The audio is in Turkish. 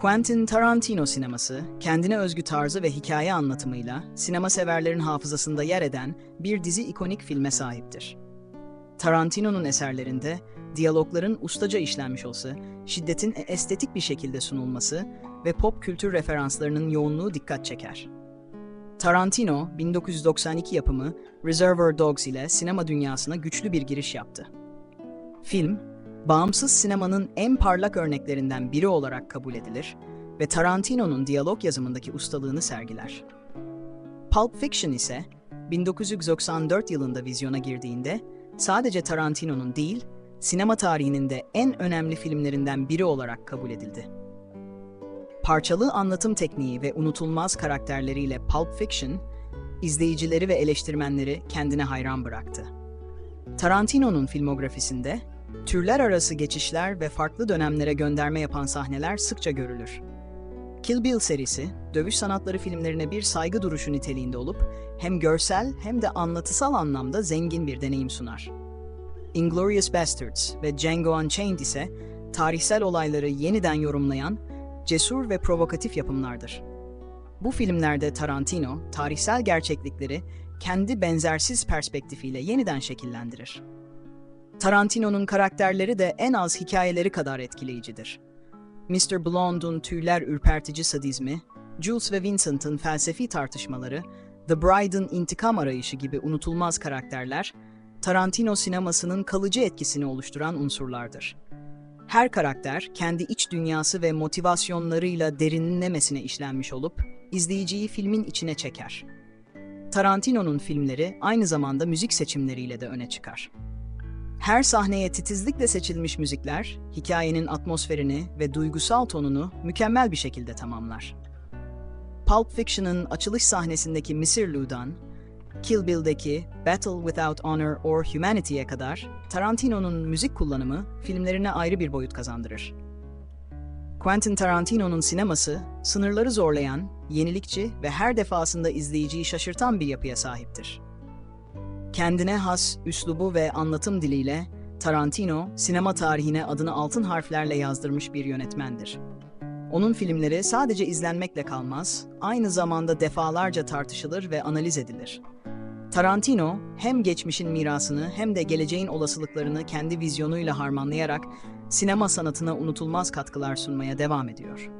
Quentin Tarantino sineması, kendine özgü tarzı ve hikaye anlatımıyla sinema severlerin hafızasında yer eden bir dizi ikonik filme sahiptir. Tarantino'nun eserlerinde diyalogların ustaca işlenmiş olması, şiddetin estetik bir şekilde sunulması ve pop kültür referanslarının yoğunluğu dikkat çeker. Tarantino, 1992 yapımı Reservoir Dogs ile sinema dünyasına güçlü bir giriş yaptı. Film, bağımsız sinemanın en parlak örneklerinden biri olarak kabul edilir ve Tarantino'nun diyalog yazımındaki ustalığını sergiler. Pulp Fiction ise 1994 yılında vizyona girdiğinde sadece Tarantino'nun değil, sinema tarihinin de en önemli filmlerinden biri olarak kabul edildi. Parçalı anlatım tekniği ve unutulmaz karakterleriyle Pulp Fiction, izleyicileri ve eleştirmenleri kendine hayran bıraktı. Tarantino'nun filmografisinde türler arası geçişler ve farklı dönemlere gönderme yapan sahneler sıkça görülür. Kill Bill serisi, dövüş sanatları filmlerine bir saygı duruşu niteliğinde olup hem görsel hem de anlatısal anlamda zengin bir deneyim sunar. Inglourious Basterds ve Django Unchained ise tarihsel olayları yeniden yorumlayan cesur ve provokatif yapımlardır. Bu filmlerde Tarantino, tarihsel gerçeklikleri kendi benzersiz perspektifiyle yeniden şekillendirir. Tarantino'nun karakterleri de en az hikayeleri kadar etkileyicidir. Mr. Blonde'un tüyler ürpertici sadizmi, Jules ve Vincent'ın felsefi tartışmaları, The Bride'ın intikam arayışı gibi unutulmaz karakterler, Tarantino sinemasının kalıcı etkisini oluşturan unsurlardır. Her karakter kendi iç dünyası ve motivasyonlarıyla derinlemesine işlenmiş olup izleyiciyi filmin içine çeker. Tarantino'nun filmleri aynı zamanda müzik seçimleriyle de öne çıkar. Her sahneye titizlikle seçilmiş müzikler, hikayenin atmosferini ve duygusal tonunu mükemmel bir şekilde tamamlar. Pulp Fiction'ın açılış sahnesindeki Mr. Lou'dan, Kill Bill'deki Battle Without Honor or Humanity'ye kadar Tarantino'nun müzik kullanımı filmlerine ayrı bir boyut kazandırır. Quentin Tarantino'nun sineması, sınırları zorlayan, yenilikçi ve her defasında izleyiciyi şaşırtan bir yapıya sahiptir. Kendine has üslubu ve anlatım diliyle Tarantino, sinema tarihine adını altın harflerle yazdırmış bir yönetmendir. Onun filmleri sadece izlenmekle kalmaz, aynı zamanda defalarca tartışılır ve analiz edilir. Tarantino, hem geçmişin mirasını hem de geleceğin olasılıklarını kendi vizyonuyla harmanlayarak sinema sanatına unutulmaz katkılar sunmaya devam ediyor.